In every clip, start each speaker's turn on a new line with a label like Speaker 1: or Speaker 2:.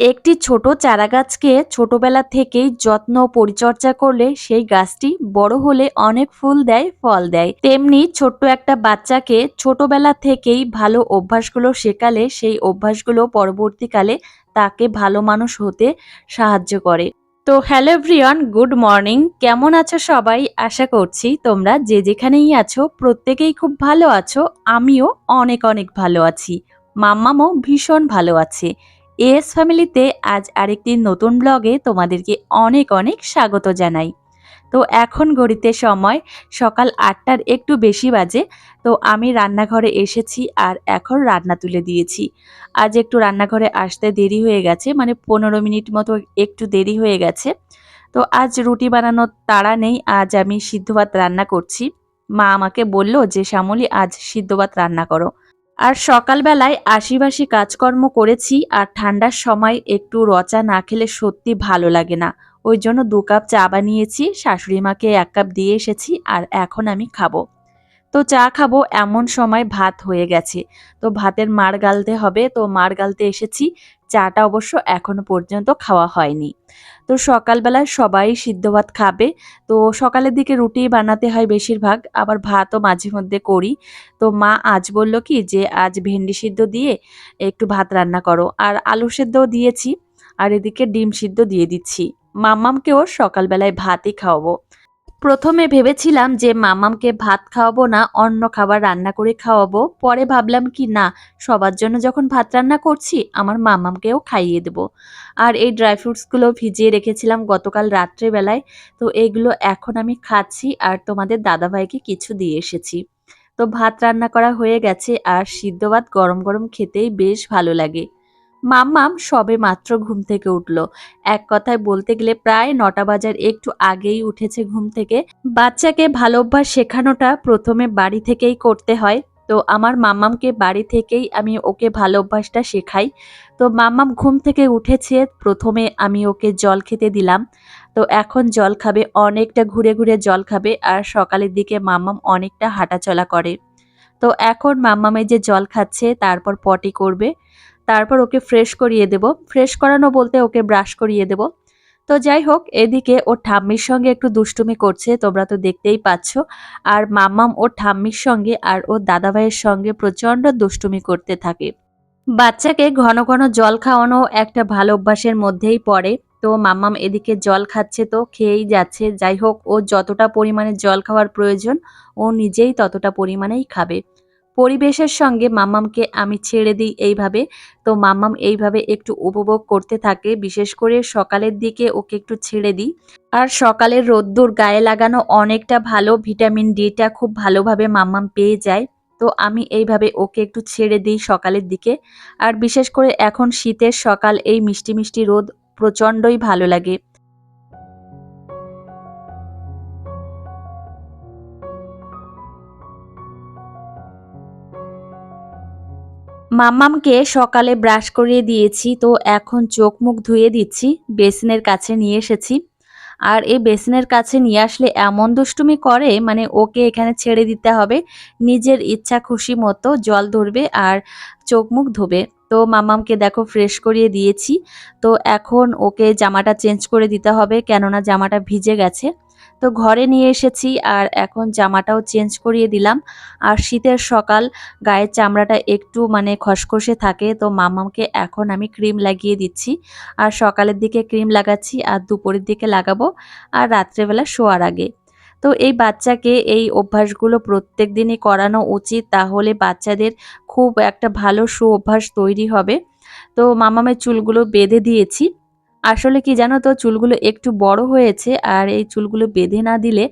Speaker 1: একটি ছোট চারা গাছকে ছোটবেলা থেকেই যত্ন পরিচর্যা করলে সেই গাছটি বড় হলে অনেক ফুল দেয়, ফল দেয়। তেমনি ছোট্ট একটা বাচ্চাকে ছোটবেলা থেকেই ভালো অভ্যাসগুলো শেখালে সেই অভ্যাসগুলো পরবর্তীকালে তাকে ভালো মানুষ হতে সাহায্য করে। তো হ্যালো এভরিওয়ান, গুড মর্নিং। কেমন আছো সবাই? আশা করছি তোমরা যে যেখানেই আছো প্রত্যেকেই খুব ভালো আছো। আমিও অনেক অনেক ভালো আছি। মাম্মামও ভীষণ ভালো আছে। এস ফ্যামিলিতে আজ আরেকটি নতুন ব্লগে তোমাদেরকে অনেক অনেক স্বাগত জানাই। তো এখন ঘড়িতে সময় সকাল আটটার একটু বেশি বাজে, তো আমি রান্নাঘরে এসেছি আর এখন রান্না তুলে দিয়েছি। আজ একটু রান্নাঘরে আসতে দেরি হয়ে গেছে মানে পনেরো মিনিট মতো একটু দেরি হয়ে গেছে। তো আজ রুটি বানানোর তাড়া নেই, আজ আমি সিদ্ধ ভাত রান্না করছি। মা আমাকে বলল যে, শ্যামলি, আজ সিদ্ধ ভাত রান্না করো। আর সকালবেলায় আশিবাসি কাজকর্ম করেছি আর ঠান্ডার সময় একটু রচা না খেলে সত্যি ভালো লাগে না। ওই জন্য দু কাপ চা বানিয়েছি, শাশুড়ি মাকে এক কাপ দিয়ে এসেছি আর এখন আমি খাব। তো চা খাব এমন সময় ভাত হয়ে গেছে। তো ভাতের মার গালতে হবে, তো মার গালতে এসেছি। চাটা অবশ্য এখনও পর্যন্ত খাওয়া হয়নি। তো সকালবেলায় সবাই সিদ্ধ ভাত খাবে। তো সকালের দিকে রুটি বানাতে হয় বেশিরভাগ, আবার ভাতও মাঝে মধ্যে করি। তো মা আজ বলল কি যে, আজ ভেন্ডি সিদ্ধ দিয়ে একটু ভাত রান্না করো। আর আলু সেদ্ধও দিয়েছি, আর এদিকে ডিম সিদ্ধ দিয়ে দিচ্ছি। মাম্মামকেও সকালবেলায় ভাতই খাওয়াবো। প্রথমে ভেবেছিলাম যে মামামকে ভাত খাওয়াবো না, অন্য খাবার রান্না করে খাওয়াবো। পরে ভাবলাম কি, না, সবার জন্য যখন ভাত রান্না করছি, আমার মামামকেও খাইয়ে দেবো। আর এই ড্রাই ফ্রুটসগুলো ভিজিয়ে রেখেছিলাম গতকাল রাত্রেবেলায়। তো এগুলো এখন আমি খাচ্ছি আর তোমাদের দাদাভাইকে কিছু দিয়ে এসেছি। তো ভাত রান্না করা হয়ে গেছে আর সিদ্ধ ভাত গরম গরম খেতেই বেশ ভালো লাগে। মাম্মাম সবে মাত্র ঘুম থেকে উঠল। এক কথায় বলতে গেলে প্রায় নটা বাজার একটু আগেই উঠেছে ঘুম থেকে। বাচ্চাকে ভালো অভ্যাস শেখানোটা প্রথমে বাড়ি থেকেই করতে হয়। তো আমার মাম্মামকে বাড়ি থেকেই আমি ওকে ভালো অভ্যাসটা শেখাই। তো মাম্মাম ঘুম থেকে উঠেছে, প্রথমে আমি ওকে জল খেতে দিলাম। তো এখন জল খাবে, অনেকটা ঘুরে ঘুরে জল খাবে আর সকালের দিকে মাম্মাম অনেকটা হাঁটাচলা করে। তো এখন মাম্মামে যে জল খাচ্ছে, তারপর পটি করবে। তারপর ওকে ফ্রেশ করিয়ে দেব। ফ্রেশ করানো বলতে ওকে ব্রাশ করিয়ে দেব। তো যাই হোক, এদিকে ওর ঠাম্মির সঙ্গে একটু দুষ্টুমি করছে, তোমরা তো দেখতেই পাচ্ছ। আর মাম্মাম ওর ঠাম্মির সঙ্গে আর ওর দাদাভাইয়ের সঙ্গে প্রচণ্ড দুষ্টুমি করতে থাকে। বাচ্চাকে ঘন ঘন জল খাওয়ানো একটা ভালো অভ্যাসের মধ্যেই পড়ে। তো মাম্মাম এদিকে জল খাচ্ছে তো খেয়েই যাচ্ছে। যাই হোক, ও যতটা পরিমাণে জল খাওয়ার প্রয়োজন, ও নিজেই ততটা পরিমাণেই খাবে। পরিবেশের সঙ্গে মাম্মামকে আমি ছেড়ে দিই এইভাবে। তো মাম্মাম এইভাবে একটু উপভোগ করতে থাকে, বিশেষ করে সকালের দিকে ওকে একটু ছেড়ে দিই। আর সকালের রোদ্দুর গায়ে লাগানো অনেকটা ভালো, ভিটামিন ডিটা খুব ভালোভাবে মাম্মাম পেয়ে যায়। তো আমি এইভাবে ওকে একটু ছেড়ে দিই সকালের দিকে। আর বিশেষ করে এখন শীতের সকাল, এই মিষ্টি মিষ্টি রোদ প্রচণ্ডই ভালো লাগে। মাম্মামকে সকালে ব্রাশ করিয়ে দিয়েছি, তো এখন চোখ মুখ ধুয়ে দিচ্ছি, বেসিনের কাছে নিয়ে এসেছি। আর এই বেসিনের কাছে নিয়ে আসলে এমন দুষ্টুমি করে মানে ওকে এখানে ছেড়ে দিতে হবে, নিজের ইচ্ছা খুশি মতো জল ধরবে আর চোখ মুখ ধোবে। তো মামামকে দেখো ফ্রেশ করিয়ে দিয়েছি, তো এখন ওকে জামাটা চেঞ্জ করে দিতে হবে, কেননা জামাটা ভিজে গেছে। তো ঘরে নিয়ে এসেছি আর এখন জামাটাও চেঞ্জ করিয়ে দিলাম। আর শীতের সকাল, গায়ের চামড়াটা একটু মানে খসখসে থাকে, তো মামামকে এখন আমি ক্রিম লাগিয়ে দিচ্ছি। আর সকালের দিকে ক্রিম লাগাচ্ছি আর দুপুরের দিকে লাগাবো আর রাত্রেবেলা শোয়ার আগে। তো এই বাচ্চাকে এই অভ্যাসগুলো প্রত্যেক দিনই করানো উচিত, তাহলে বাচ্চাদের খুব একটা ভালো সু অভ্যাস তৈরি হবে। তো মামামের চুলগুলো বেঁধে দিয়েছি। আসলে কি জানো তো, চুলগুলো একটু বড় হয়েছে আর এই চুলগুলো বেঁধে না দিলে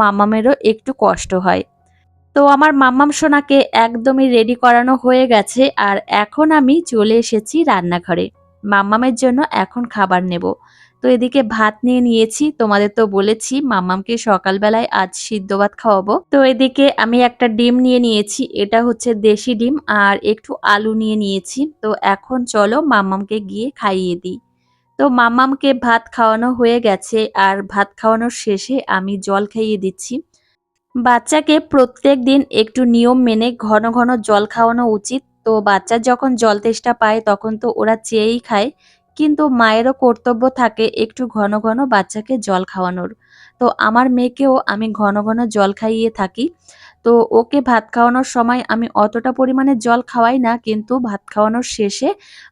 Speaker 1: মামামেরও একটু কষ্ট হয়। তো আমার মাম্মাম সোনাকে একদমই রেডি করানো হয়ে গেছে আর এখন আমি চলে এসেছি রান্নাঘরে। মাম্মামের জন্য এখন খাবার নেব। তো এদিকে ভাত নিয়ে নিয়েছি, তোমাদের তো বলেছি মাম্মামকে সকালবেলায় আজ সিদ্ধ ভাত খাওয়াবো। তো এদিকে আমি একটা ডিম নিয়ে নিয়েছি, এটা হচ্ছে দেশি ডিম আর একটু আলু নিয়ে নিয়েছি। তো এখন চলো মাম্মামকে গিয়ে খাইয়ে দিই। তো মামামকে ভাত খাওয়ানো হয়ে গেছে আর ভাত খাওয়ানোর শেষে আমি জল খাইয়ে দিচ্ছি। বাচ্চাকে প্রত্যেক দিন একটু নিয়ম মেনে ঘন ঘন জল খাওয়ানো উচিত। তো বাচ্চা যখন জল তেষ্টা পায় তখন তো ওরা চেয়েই খায়। কিন্তু মায়েরও কর্তব্য থাকে একটু ঘন ঘন বাচ্চাকে জল খাওয়ানোর। তো আমার মেয়েকেও আমি ঘন ঘন জল খাইয়ে থাকি। তো ওকে ভাত খাওয়ানোর সময় আমি অতটা পরিমাণে জল খাওয়াই না, কিন্তু ভাত খাওয়ানোর শেষে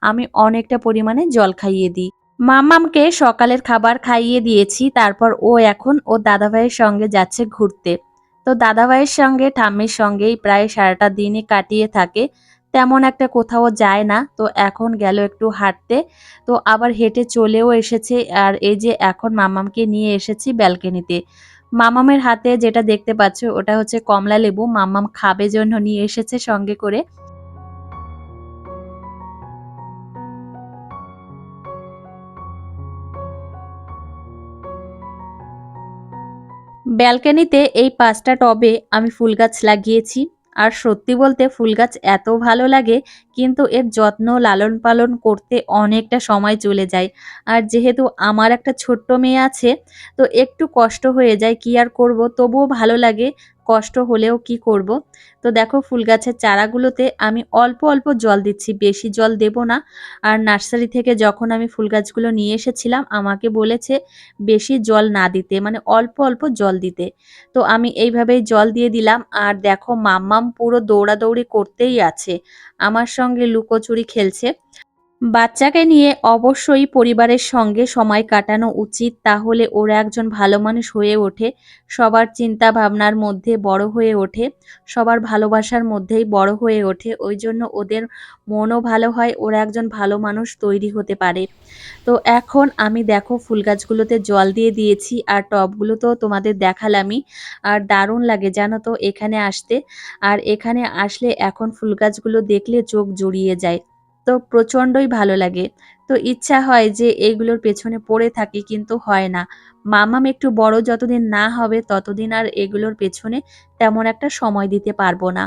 Speaker 1: আমি অনেকটা পরিমাণে জল খাইয়ে দিই। মামামকে সকালের খাবার খাইয়ে দিয়েছি, তারপর ও এখন ও দাদাভাইয়ের সঙ্গে যাচ্ছে ঘুরতে। তো দাদাভাইয়ের সঙ্গে, ঠাম্মির সঙ্গেই প্রায় সারাটা দিনই কাটিয়ে থাকে। তেমন একটা কোথাও যায় না, তো এখন গেল একটু হাঁটতে। তো আবার হেঁটে চলেও এসেছে, আর এই যে এখন মামামকে নিয়ে এসেছি ব্যালকনিতে। মামামের হাতে যেটা দেখতে পাচ্ছ, ওটা হচ্ছে কমলা লেবু মামাম খাবে জন্য নিয়ে এসেছে সঙ্গে করে। ব্যালকনিতে এই পাঁচটা টবে আমি ফুল গাছ লাগিয়েছি। আর সত্যি বলতে ফুল গাছ এত ভালো লাগে, কিন্তু এর যত্ন লালন পালন করতে অনেকটা সময় চলে যায়। আর যেহেতু আমার একটা ছোট্ট মেয়ে আছে, তো একটু কষ্ট হয়ে যায়, কি আর করব? তবুও ভালো লাগে কষ্ট হলেও কি করব? তো দেখো ফুল গাছের চারাগুলোতে আমি অল্প অল্প জল দিচ্ছি, বেশি জল দেব না। আর নার্সারি থেকে যখন আমি ফুল গাছগুলো নিয়ে এসেছিলাম, আমাকে বলেছে বেশি জল না দিতে মানে অল্প অল্প জল দিতে। তো আমি এইভাবেই জল দিয়ে দিলাম। আর দেখো মাম্মাম পুরো দৌড়াদৌড়ি করতেই আছে। আমার সঙ্গে লুকোচুরি খেলছে। বাচ্চাকে নিয়ে অবশ্যই পরিবারের সঙ্গে সময় কাটানো উচিত, তাহলে ওরা একজন ভালো মানুষ হয়ে ওঠে। সবার চিন্তা ভাবনার মধ্যে বড় হয়ে ওঠে, সবার ভালোবাসার মধ্যেই বড় হয়ে ওঠে, ওই জন্য ওদের মনও ভালো হয়, ওরা একজন ভালো মানুষ তৈরি হতে পারে। তো এখন আমি দেখো ফুল গাছগুলোতে জল দিয়ে দিয়েছি, আর টবগুলো তো তোমাদের দেখালামই, আর দারুণ লাগে জানো তো এখানে আসতে। আর এখানে আসলে এখন ফুল গাছগুলো দেখলে চোখ জুড়িয়ে যায়। তো প্রচণ্ডই ভালো লাগে। তো ইচ্ছা হয় যে এগুলোর পেছনে পড়ে থাকি কিন্তু হয় না। মামাম একটু বড় যতদিন না হবে ততদিন আর এগুলোর পেছনে তেমন একটা সময় দিতে পারব না।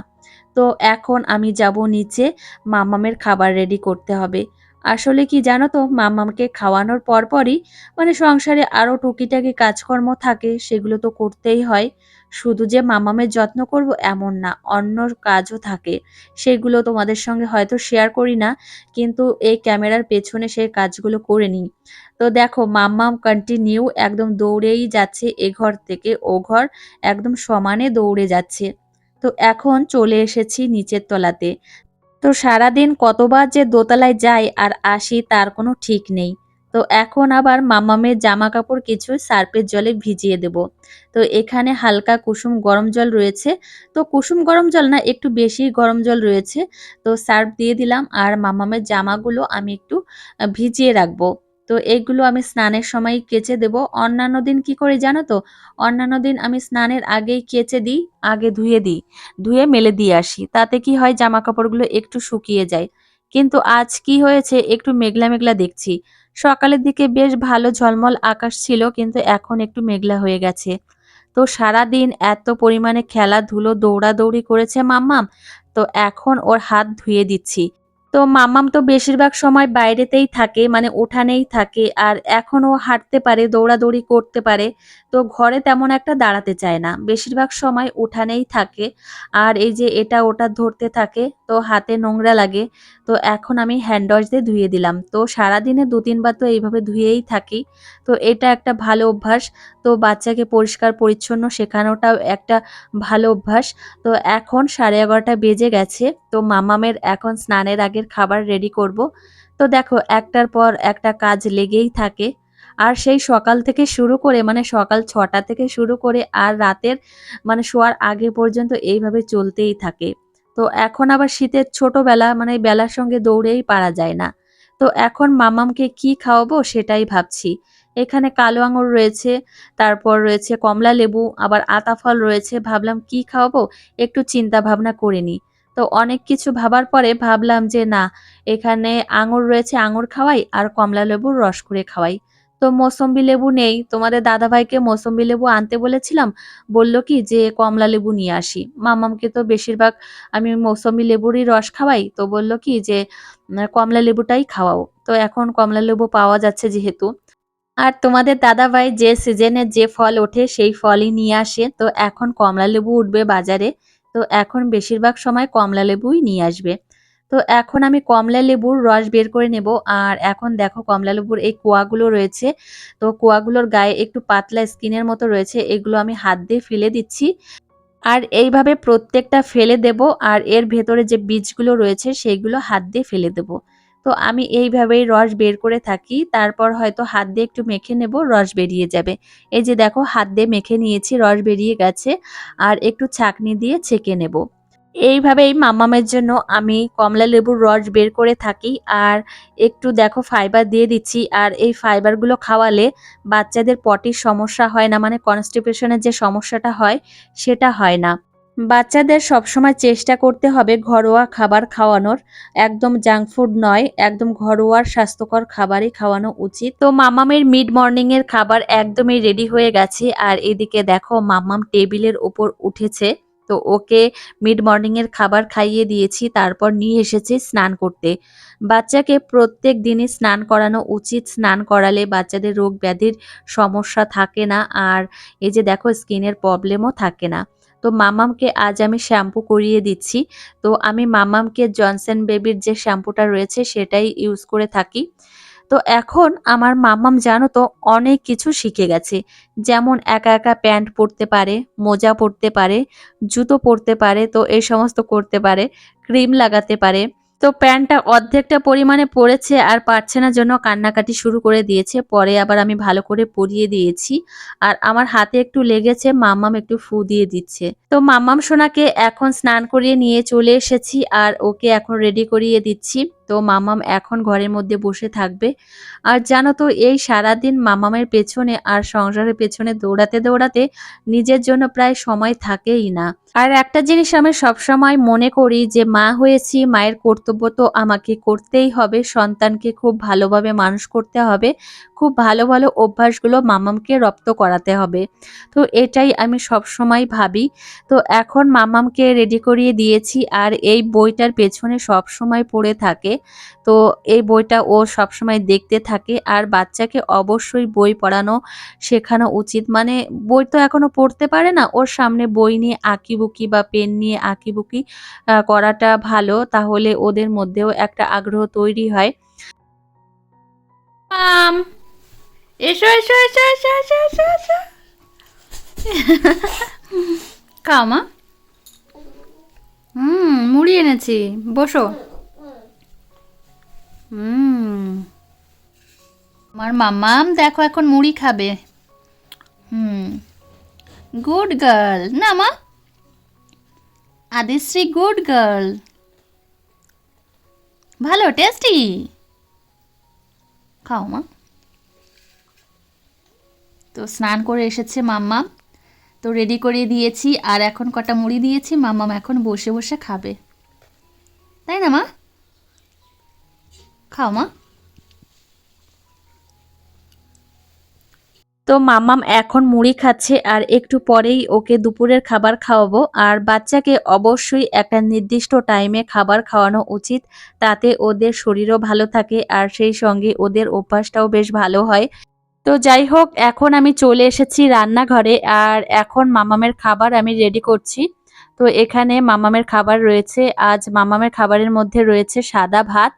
Speaker 1: তো এখন আমি যাব নিচে মামামের খাবার রেডি করতে হবে। আসলে কি জানো তো মামামকে খাওয়ানোর পরপরই মানে সংসারে আরও টুকিটাকি কাজকর্ম থাকে, সেগুলো তো করতেই হয়। শুধু যে মামামের যত্ন করব এমন না অন্য কাজও থাকে। সেগুলো তোমাদের সঙ্গে হয়তো শেয়ার করি না, কিন্তু এই ক্যামেরার পেছনে সেই কাজগুলো করে নিই। তো দেখো মাম্মাম কন্টিনিউ একদম দৌড়েই যাচ্ছে এ ঘর থেকে ও ঘর, একদম সমানে দৌড়ে যাচ্ছে। তো এখন চলে এসেছি নিচের তলাতে। তো সারাদিন কতবার যে দোতলায় যাই আর আসি তার কোনো ঠিক নেই। তো এখন আবার মামামের জামা কাপড় কিছু সার্পের জলে ভিজিয়ে দেব। তো এখানে হালকা কুসুম গরম জল রয়েছে। তো কুসুম গরম জল না, একটু বেশি গরম জল রয়েছে। তো সার্ফ দিয়ে দিলাম আর মামামের জামাগুলো আমি একটু ভিজিয়ে রাখব। তো এইগুলো আমি স্নানের সময় কেচে দেব। অন্যান্য দিন কি করে জানো তো? অন্যান্য দিন আমি স্নানের আগেই কেচে দিই, আগে ধুয়ে দিই, ধুয়ে মেলে দিয়ে আসি। তাতে কি হয় জামা কাপড়গুলো একটু শুকিয়ে যায়। কিন্তু আজ কি হয়েছে, একটু মেঘলা মেঘলা দেখছি। সকালের দিকে বেশ ভালো ঝলমল আকাশ ছিল, কিন্তু এখন একটু মেঘলা হয়ে গেছে। তো সারা দিন এত পরিমাণে খেলাধুলো, দৌড়াদৌড়ি করেছে মাম্মাম, তো এখন ওর হাত ধুয়ে দিচ্ছি। তো মামাম তো বেশিরভাগ সময় বাইরেতেই থাকে মানে উঠানেই থাকে, আর এখনও হাঁটতে পারে, দৌড়াদৌড়ি করতে পারে, তো ঘরে তেমন একটা দাঁড়াতে চায় না। বেশিরভাগ সময় উঠানেই থাকে, আর এই যে এটা ওটা ধরতে থাকে তো হাতে নোংরা লাগে। তো এখন আমি হ্যান্ড ওয়াশ দিয়ে ধুয়ে দিলাম। তো সারাদিনে দু, তিনবার তো এইভাবে ধুয়েই থাকি। তো এটা একটা ভালো অভ্যাস। তো বাচ্চাকে পরিষ্কার, পরিচ্ছন্ন শেখানোটাও একটা ভালো অভ্যাস। তো এখন সাড়ে এগারোটা বেজে গেছে। তো মামামের এখন স্নানের আগের খাবার রেডি করব। তো দেখো, একটার পর একটা কাজ লেগেই থাকে। আর সেই সকাল থেকে শুরু করে মানে সকাল ছটা থেকে শুরু করে আর রাতের মানে শোয়ার আগে পর্যন্ত এইভাবে চলতেই থাকে। তো এখন আবার শীতের ছোটবেলা মানে বেলার সঙ্গে দৌড়েই পারা যায় না। তো এখন মামামকে কি খাওয়াবো সেটাই ভাবছি। এখানে কালো আঙুর রয়েছে, তারপর রয়েছে কমলা লেবু, আবার আতা ফল রয়েছে। ভাবলাম কি খাওয়াবো? একটু চিন্তা ভাবনা করে নিই। তো অনেক কিছু ভাবার পরে ভাবলাম যে না, এখানে আঙুর রয়েছে, আঙুর খাওয়াই, আর কমলা লেবুর রস করে খাওয়াই। তো মৌসম্বি লেবু নেই। তোমাদের দাদাভাইকে মৌসম্বি লেবু আনতে বলেছিলাম। বলল কি যে, কমলা লেবু নিয়ে আসি। মামামকে তো বেশিরভাগ আমি মৌসম্বি লেবুরই রস খাওয়াই। তো বলল কি যে কমলা লেবুটাই খাওয়াও। তো এখন কমলা লেবু পাওয়া যাচ্ছে যেহেতু। আর তোমাদের দাদাভাই যে সিজনে যে ফল ওঠে, সেই ফলই নিয়ে আসে। তো এখন কমলা লেবু উঠবে বাজারে। তো এখন বেশিরভাগ সময় কমলা লেবুই নিয়ে আসবে। তো এখন আমি কমলা লেবুর রস বের করে নেব। আর এখন দেখো কমলা লেবুর এই কোয়াগুলো রয়েছে। তো কোয়াগুলোর গায়ে একটু পাতলা স্কিনের মতো রয়েছে। এগুলো আমি হাত দিয়ে ফেলে দিচ্ছি। আর এইভাবে প্রত্যেকটা ফেলে দেব। আর এর ভেতরে যে বীজগুলো রয়েছে সেইগুলো হাত দিয়ে ফেলে দেব। তো আমি এইভাবেই রস বের করে থাকি। তারপর হয়তো হাত দিয়ে একটু মেখে নেব, রস বেরিয়ে যাবে। এই যে দেখো হাত দিয়ে মেখে নিয়েছি, রস বেরিয়ে গেছে। আর একটু ছাকনি দিয়ে ছেঁকে নেব। এইভাবেই মামামের জন্য আমি কমলা লেবুর রস বের করে থাকি। আর একটু দেখো ফাইবার দিয়ে দিচ্ছি। আর এই ফাইবারগুলো খাওয়ালে বাচ্চাদের পটির সমস্যা হয় না মানে কনস্টিপেশনের যে সমস্যাটা হয়, সেটা হয় না। বাচ্চাদের সবসময় চেষ্টা করতে হবে ঘরোয়া খাবার খাওয়ানোর। একদম জাঙ্ক ফুড নয়, একদম ঘরোয়া স্বাস্থ্যকর খাবারই খাওয়ানো উচিত। তো মামামের মিড মর্নিং এর খাবার একদমই রেডি হয়ে গেছে। আর এদিকে দেখো মামাম টেবিলের ওপর উঠেছে। তো ওকে মিড মর্নিং এর খাবার খাইয়ে দিয়েছি, তারপর নিয়ে এসেছি স্নান করতে। বাচ্চাকে প্রত্যেক দিনই স্নান করানো উচিত, স্নান করালে বাচ্চাদের রোগ ব্যাধির সমস্যা থাকে না আর এই যে দেখো স্কিনের প্রবলেমও থাকে না। তো মামামকে আজ আমি শ্যাম্পু করিয়ে দিচ্ছি। তো আমি মামামকে জনসন বেবির যে শ্যাম্পুটা রয়েছে সেটাই ইউজ করে থাকি। তো এখন আমার মামাম জানো তো অনেক কিছু শিখে গেছে। যেমন একা একা প্যান্ট পরতে পারে, মোজা পরতে পারে, জুতো পরতে পারে, তো এই সমস্ত করতে পারে, ক্রিম লাগাতে পারে। তো প্যান্টটা অর্ধেকটা পরিমাণে পড়েছে আর পারছে না জন্য কান্নাকাটি শুরু করে দিয়েছে। পরে আবার আমি ভালো করে পরিয়ে দিয়েছি আর আমার হাতে একটু লেগেছে, মাম্মাম একটু ফু দিয়ে দিচ্ছে। তো মাম্মাম সোনাকে এখন স্নান করিয়ে নিয়ে চলে এসেছি আর ওকে এখন রেডি করিয়ে দিচ্ছি। তো মামাম এখন ঘরের মধ্যে বসে থাকবে। আর জানো তো, এই সারাদিন মামামের পেছনে আর সংসারের পেছনে দৌড়াতে দৌড়াতে নিজের জন্য প্রায় সময় থাকেই না। আর একটা জিনিস আমি সবসময় মনে করি যে, মা হয়েছি, মায়ের কর্তব্য তো আমাকে করতেই হবে, সন্তানকে খুব ভালোভাবে মানুষ করতে হবে। খুব ভালো ভালো অভ্যাসগুলো মামামকে রপ্ত করাতে হবে। তো এটাই আমি সবসময় ভাবি। তো এখন মামামকে রেডি করিয়ে দিয়েছি আর এই বইটার পেছনে সব সময় পড়ে থাকে। তো এই বইটা ও সবসময় দেখতে থাকে আর বাচ্চাকে অবশ্যই বই পড়ানো শেখানো উচিত। মানে বই তো এখনও পড়তে পারে না, ওর সামনে বই নিয়ে আঁকিবুকি বা পেন নিয়ে আঁকিবুকি করাটা ভালো। তাহলে ওদের মধ্যেও একটা আগ্রহ তৈরি হয়।
Speaker 2: এসো এসো এসো এসো এসো এসো এসো। খাও মা। হুম, মুড়ি এনেছি। বসো। হুম। আমার মাম্মাম দেখো এখন মুড়ি খাবে। হুম। Good girl. না মা। Adishree, good girl. ভালো, টেস্টি। খাও মা। তো স্নান করে এসেছে মাম্মা। তো রেডি করে দিয়েছি, আর এখন কটা মুড়ি দিয়েছি, মাম্মাম এখন বসে বসে খাবে। তাই না মা? খাও মা।
Speaker 1: তো মামাম এখন মুড়ি খাচ্ছে, আর একটু পরেই ওকে দুপুরের খাবার খাওয়াবো। আর বাচ্চাকে অবশ্যই একটা নির্দিষ্ট টাইমে খাবার খাওয়ানো উচিত, তাতে ওদের শরীরও ভালো থাকে, আর সেই সঙ্গে ওদের অভ্যাসটাও বেশ ভালো হয়। তো যাই হোক, এখন আমি চলে এসেছি রান্নাঘরে আর এখন মামামের খাবার আমি রেডি করছি। তো এখানে মামামের খাবার রয়েছে। আজ মামামের খাবারের মধ্যে রয়েছে সাদা ভাত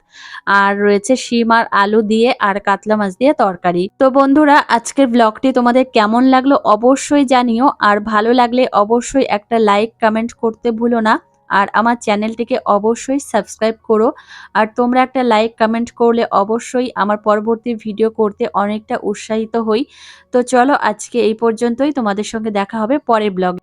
Speaker 1: আর রয়েছে শিম আর আলু দিয়ে আর কাতলা মাছ দিয়ে তরকারি। তো বন্ধুরা, আজকের ব্লগটি তোমাদের কেমন লাগল অবশ্যই জানিও। আর ভালো লাগলে অবশ্যই একটা লাইক কমেন্ট করতে ভুলো না। আর আমার চ্যানেলটিকে অবশ্যই সাবস্ক্রাইব করো। আর তোমরা একটা লাইক কমেন্ট করলে অবশ্যই আমার পরবর্তী ভিডিও করতে অনেকটা উৎসাহিত হই। তো চলো আজকে এই পর্যন্তই। তোমাদের সঙ্গে দেখা হবে পরের ব্লগ